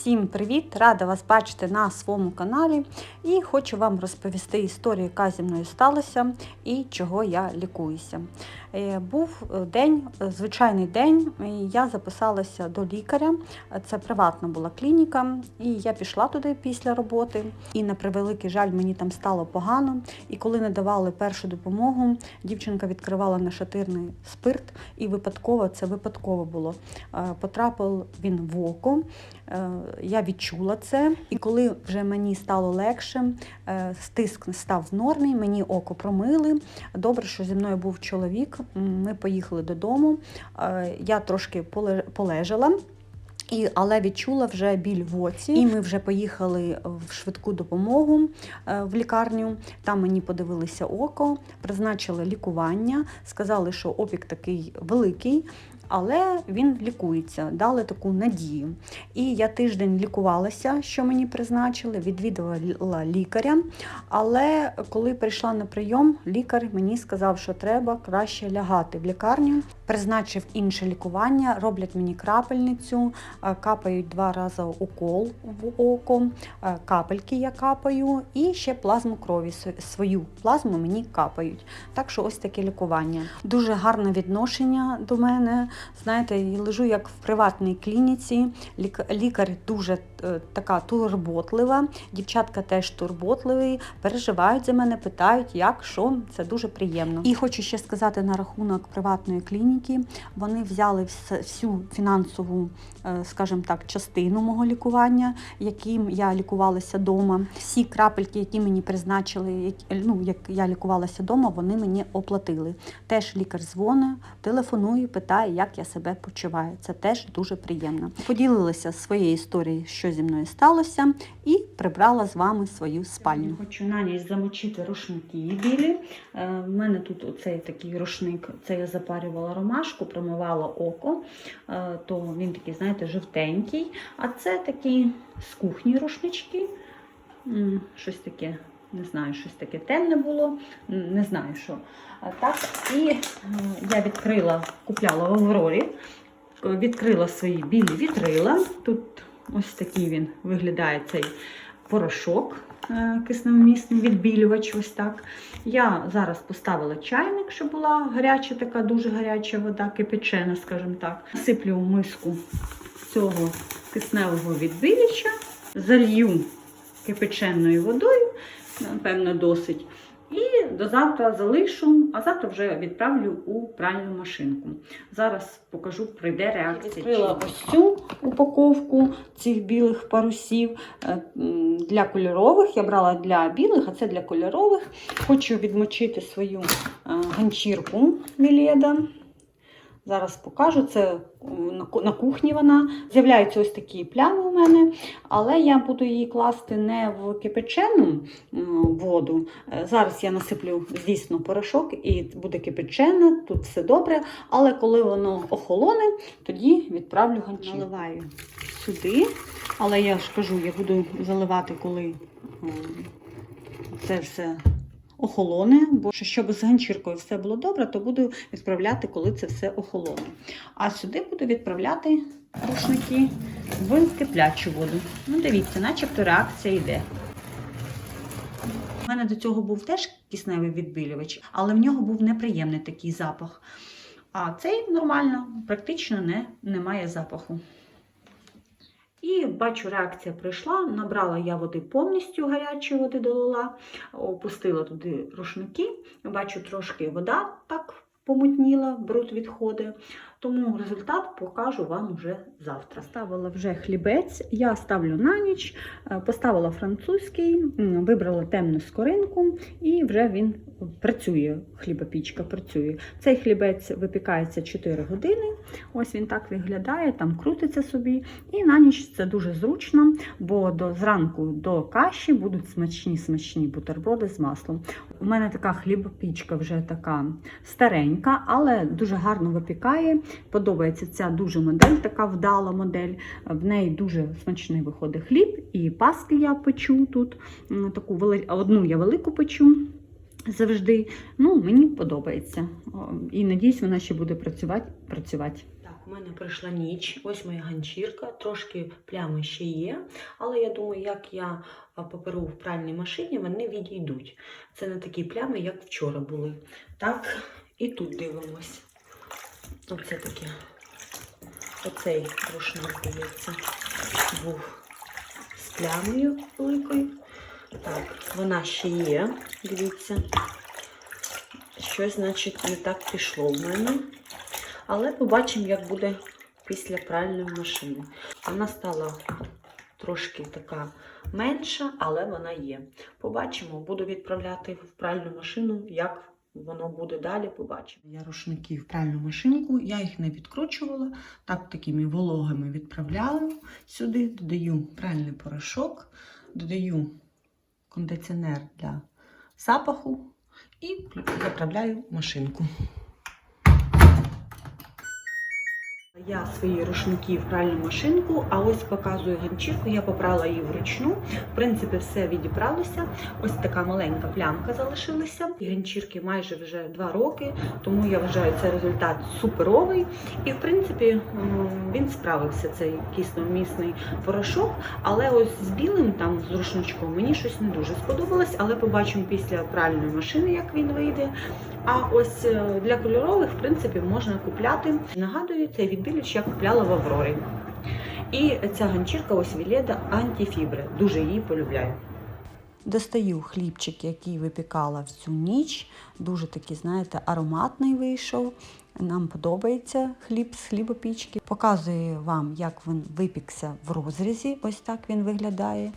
Всім привіт! Рада вас бачити на своєму каналі і хочу вам розповісти історію, яка зі мною сталася і чого я лікуюся. Е, Був е, день, е, звичайний день, я записалася до лікаря. Це приватна була клініка, і я пішла туди після роботи. І на превеликий жаль, мені там стало погано. І коли не давали першу допомогу, дівчинка відкривала нашатирний спирт, і випадково це випадково було. Потрапив він в око. Я відчула це, і коли вже мені стало легше, е, стиск став в нормі, мені око промили. Добре, що зі мною був чоловік. Ми поїхали додому. Е, Я трошки поле- полежала. І, але відчула вже біль в оці, і ми вже поїхали в швидку допомогу е, в лікарню. Там мені подивилися око, призначили лікування, сказали, що опік такий великий, але він лікується, дали таку надію. І я тиждень лікувалася, що мені призначили, відвідувала лікаря. Але коли прийшла на прийом, лікар мені сказав, що треба краще лягати в лікарню. Призначив інше лікування, роблять мені крапельницю, е, капають два рази укол в око, е, капельки я капаю, і ще плазму крові свою плазму мені капають. Так що ось таке лікування. Дуже гарне відношення до мене. Знаєте, лежу як в приватній клініці. Лік- Лікар дуже е, така турботлива, дівчатка теж турботливі, переживають за мене, питають, як, що. Це дуже приємно. І хочу ще сказати на рахунок приватної клініки. Вони взяли всю фінансову, е, скажімо так, частину мого лікування, яким я лікувалася вдома. Всі крапельки, які мені призначили, ну, як я лікувалася вдома, вони мені оплатили. Теж лікар дзвонить, телефонує, питає, як я себе почуваю. Це теж дуже приємно. Поділилася своєю історією, що зі мною сталося, і прибрала з вами свою спальню. Хочу на ніч замочити рушники білі. Е, В мене тут оцей такий рушник, це я запарювала ромашку, промивала око, Е, то він такий, знаєте, жовтенький. А це такі з кухні рушнички. Щось таке, не знаю, щось таке темне було, не знаю що. Так, і я відкрила, купляла в Аврорі, відкрила свої білі вітрила. Тут ось такий він виглядає цей порошок е, кисневмісний відбілювач. Ось так. Я зараз поставила чайник, щоб була гаряча, така дуже гаряча вода, кипячена, скажімо так. Сиплю в миску цього кисневого відбілювача, залью кипяченою водою, напевно, досить. І до завтра залишу, а завтра вже відправлю у пральну машинку. Зараз покажу, прийде реакція. Відкрила ось цю упаковку цих білих парусів е, для кольорових. Я брала для білих, а це для кольорових. Хочу відмочити свою е, ганчірку Міледа. Зараз покажу це на кухні вона. З'являються ось такі плями у мене, але я буду її класти не в кипячену воду. Е, Зараз я насиплю, звісно, порошок і буде кипячена, тут все добре. Але коли воно охолоне, тоді відправлю ганчірку. Наливаю сюди, але я ж кажу, я буду заливати, коли це все охолоне, бо щоб з ганчіркою все було добре, то буду відправляти, коли це все охолоне. А сюди буду відправляти рушники в киплячу воду. Ну, дивіться, начебто реакція йде. У мене до цього був теж кисневий відбілювач, але в нього був неприємний такий запах. А цей нормально, практично не, немає запаху. І бачу, реакція прийшла. Набрала я води повністю гарячої води долила, опустила туди рушники. Бачу, трошки вода так помутніла, бруд відходить. Тому результат покажу вам вже завтра. Ставила вже хлібець, я ставлю на ніч, е, поставила французький, вибрала темну скоринку і вже він працює. Хлібопічка працює. Цей хлібець випікається 4 години. Ось він так виглядає, там крутиться собі. І на ніч це дуже зручно, бо до зранку до каші будуть смачні смачні бутерброди з маслом. У мене така хлібопічка вже така старенька, але дуже гарно випікає. Подобається ця дуже модель, така вдала модель. В неї дуже смачний виходить хліб, і паски я печу тут. Таку одну я велику печу. Завжди, ну, мені подобається. І надіюсь, вона ще буде працювати. працювати. Так, у мене прийшла ніч, ось моя ганчірка, трошки плями ще є, але я думаю, як я поперу в пральній машині, вони відійдуть. Це не такі плями, як вчора були. Так, і тут дивимось. Оце таке. Оцей рушник, дивіться, був з плямою великою. Так, вона ще є, дивіться. Щось, значить, не так пішло в мене. Але побачимо, як буде після пральної машини. Вона стала трошки така менша, але вона є. Побачимо, буду відправляти в пральну машину, як воно буде далі, побачимо. Я рушники в пральну машинку, я їх не відкручувала, так такими вологими відправляю сюди, додаю пральний порошок, додаю кондиціонер для запаху і заправляю машинку. Я свої рушники в пральну машинку, а ось показую ганчірку. Я попрала її вручну. В принципі, все відібралося. Ось така маленька плямка залишилася. Ганчірки майже вже два роки, тому я вважаю цей результат суперовий. І в принципі він справився цей кисневмісний порошок. Але ось з білим там з рушничком мені щось не дуже сподобалось, але побачимо після пральної машини, як він вийде. А ось е, для кольорових, в принципі, можна купляти. Нагадую, цей відбілюч я купляла в Аврорі. І ця ганчірка ось Віледа антифібри. Дуже її полюбляю. Достаю хлібчик, який випікала всю ніч. Дуже такий, знаєте, ароматний вийшов. Нам подобається хліб з хлібопічки. Показую вам, як він випікся в розрізі. Ось так він виглядає.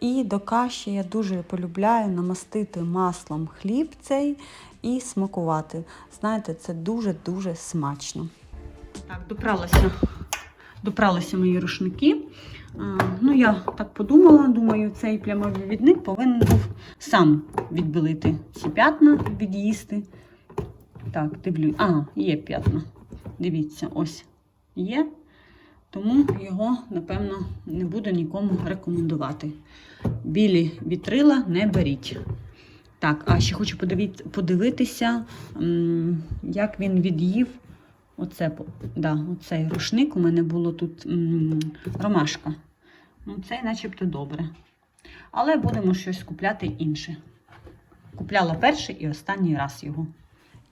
І до каші я дуже полюбляю намастити маслом хліб цей і смакувати. Знаєте, це дуже-дуже смачно. Так, допралася, допралися мої рушники. Ну, я так подумала, думаю, цей плямовий повинен був сам відбілити ці п'ятна, від'їсти. Так, дивлюсь. А, є п'ятна. Дивіться, ось є. Тому його, напевно, не буду нікому рекомендувати. Білі вітрила не беріть. Так, а ще хочу подивитися, як він від'їв. Оце, да, оцей рушник. У мене було тут ромашка. Ну, цей начебто добре. Але будемо щось купляти інше. Купляла перший і останній раз його.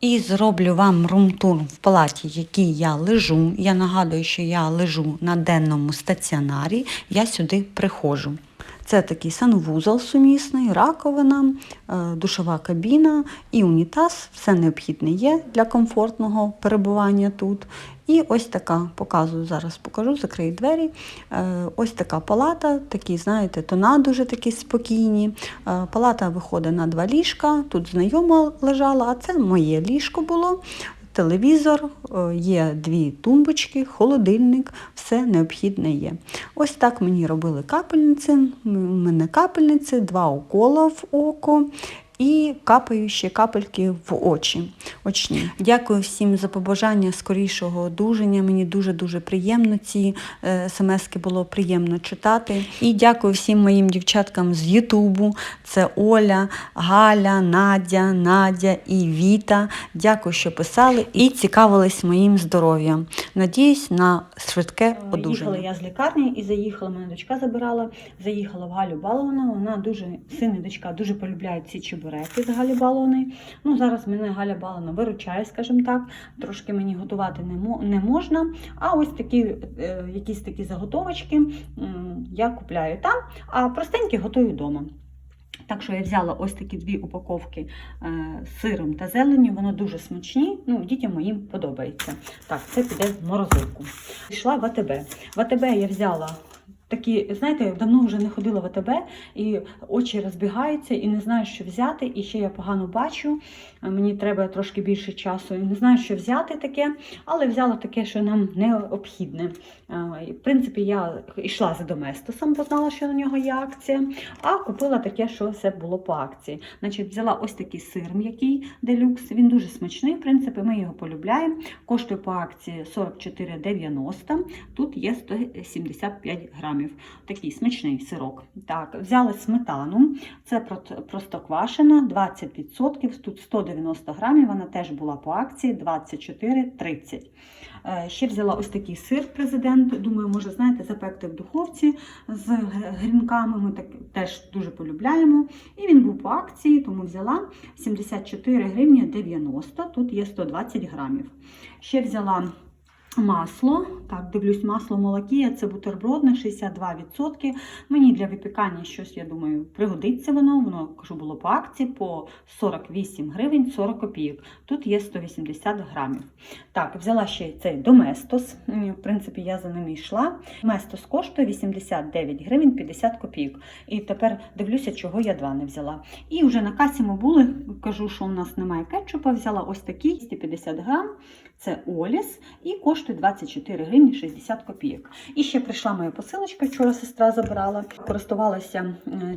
І зроблю вам румтур в палаті, в якій я лежу. Я нагадую, що я лежу на денному стаціонарі, я сюди приходжу. Це такий санвузол сумісний, раковина, е, душова кабіна і унітаз. Все необхідне є для комфортного перебування тут. І ось така, показую зараз, покажу, закрию двері. Е, Ось така палата, такі, знаєте, тона дуже такі спокійні. Е, Палата виходить на два ліжка. Тут знайома лежала, а це моє ліжко було. Телевізор, е, є дві тумбочки, холодильник, все необхідне є. Ось так мені робили капельниці. У мене капельниці, два укола в око і капаю ще капельки в очі. Очні. Дякую всім за побажання скорішого одужання. Мені дуже-дуже приємно ці е, смски було приємно читати. І дякую всім моїм дівчаткам з Ютубу. Це Оля, Галя, Надя, Надя і Віта. Дякую, що писали і цікавились моїм здоров'ям. Надіюсь на швидке одужання. Їхала я з лікарні і заїхала, мене дочка забирала, заїхала в Галю Баловану. Вона дуже, син і дочка дуже полюбляють ці чебуреки з Галі Балованої. Ну, зараз мене Галя Балана виручає, скажімо так. Трошки мені готувати не, можна. А ось такі, е, якісь такі заготовочки я купляю там, а простенькі готую вдома. Так що я взяла ось такі дві упаковки е, з сиром та зеленню. Вони дуже смачні. Ну, дітям моїм подобається. Так, це піде в морозилку. Пішла в АТБ. В АТБ я взяла. Такі, знаєте, давно вже не ходила в АТБ, і очі розбігаються, і не знаю, що взяти. І ще я погано бачу. Мені треба трошки більше часу. І не знаю, що взяти таке, але взяла таке, що нам необхідне. В принципі, я йшла за Доместосом, бо знала, що на нього є акція. А купила таке, що все було по акції. Значить, взяла ось такий сир м'який делюкс. Він дуже смачний. В принципі, ми його полюбляємо. Коштує по акції 44,90. Тут є 175 грамів. Грамів. Такий смачний сирок. Так, взяли сметану. Це простоквашина, 20%, тут 190 грамів, вона теж була по акції 24,30. Е, Ще взяла ось такий сир президент. Думаю, може, знаєте, запекти в духовці з грінками. Ми так теж дуже полюбляємо. І він був по акції, тому взяла 74 гривні 90, тут є 120 грамів. Ще взяла масло. Так, дивлюсь, масло молокія, це бутербродне, 62%. Мені для випікання щось, я думаю, пригодиться воно. Воно кажу, було по акції по 48 гривень 40 копійок. Тут є 180 грамів. Так, взяла ще цей Доместос. В принципі, я за ними йшла. Доместос коштує 89 гривень 50 копійок. І тепер дивлюся, чого я два не взяла. І вже на касі ми були. Кажу, що у нас немає кетчупа. Взяла ось такий 250 грам. Це Оліс і коштує 24 гривні 60 копійок. І ще прийшла моя посилочка, вчора сестра забирала. Користувалася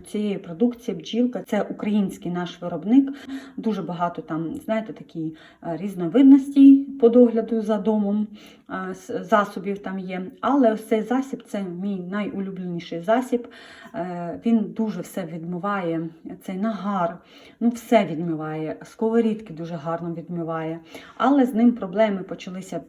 цією продукцією бджілка. Це український наш виробник. Дуже багато там, знаєте, такі е, різновидності по догляду за домом е, засобів там є. Але ось цей засіб це мій найулюбленіший засіб. Е, Він дуже все відмиває, цей нагар, ну все відмиває. Сковорідки дуже гарно відмиває. Але з ним проблеми почалися,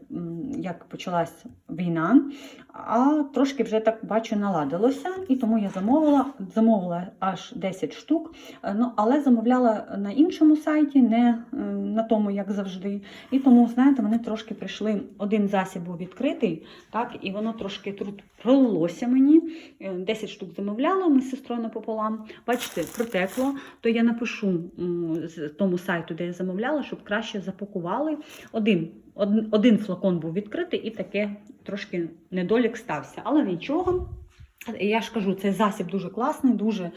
як почалась війна, а трошки вже так бачу наладилося, і тому я замовила, замовила аж 10 штук, Е, ну, але замовляла на іншому сайті, не е, на тому, як завжди. І тому, знаєте, вони трошки прийшли. Один засіб був відкритий, так, і воно трошки тут пролилося мені. Е, 10 штук замовляла ми з сестрою напополам. Бачите, протекло, то я напишу з тому сайту, де я замовляла, щоб краще запакували. Один, один, флакон був відкритий і таке трошки недолік стався. Але нічого. Я ж кажу, цей засіб дуже класний, дуже е,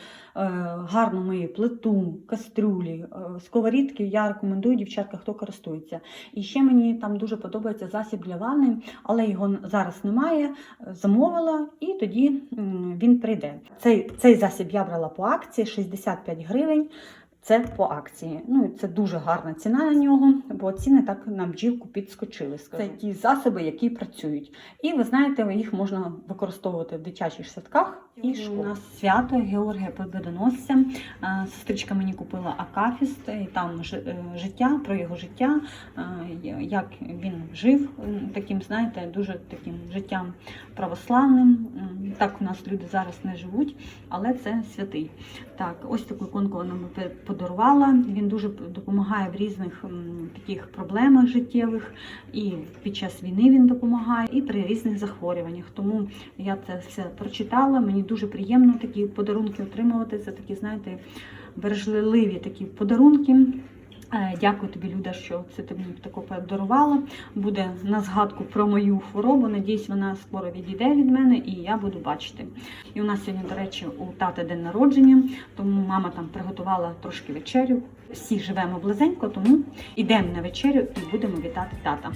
гарно миє плиту, кастрюлі, е, сковорідки. Я рекомендую дівчатка, хто користується. І ще мені там дуже подобається засіб для ванни, але його зараз немає. Замовила і тоді він прийде. Цей, цей засіб я брала по акції 65 гривень. Це по акції. Ну і це дуже гарна ціна на нього, бо ціни так на бджілку підскочили. Це ті засоби, які працюють. І ви знаєте, їх можна використовувати в дитячих садках і. У нас свято Георгія Победоносця. Е, Сестричка мені купила Акафіст, і там е, життя, про його життя, е, як він жив таким, знаєте, дуже таким життям православним. Так у нас люди зараз не живуть, але це святий. Так, ось таку іконку вона мені подарувала. Він дуже допомагає в різних таких проблемах життєвих, і під час війни він допомагає, і при різних захворюваннях. Тому я це все прочитала. Мені дуже приємно такі подарунки отримувати. Це такі, знаєте, бережливі такі подарунки. Е, Дякую тобі, Люда, що це ти мені тако подарувала. Буде на згадку про мою хворобу. Надіюсь, вона скоро відійде від мене і я буду бачити. І у нас сьогодні, до речі, у тата день народження, тому мама там приготувала трошки вечерю. Всі живемо близенько, тому йдемо на вечерю і будемо вітати тата.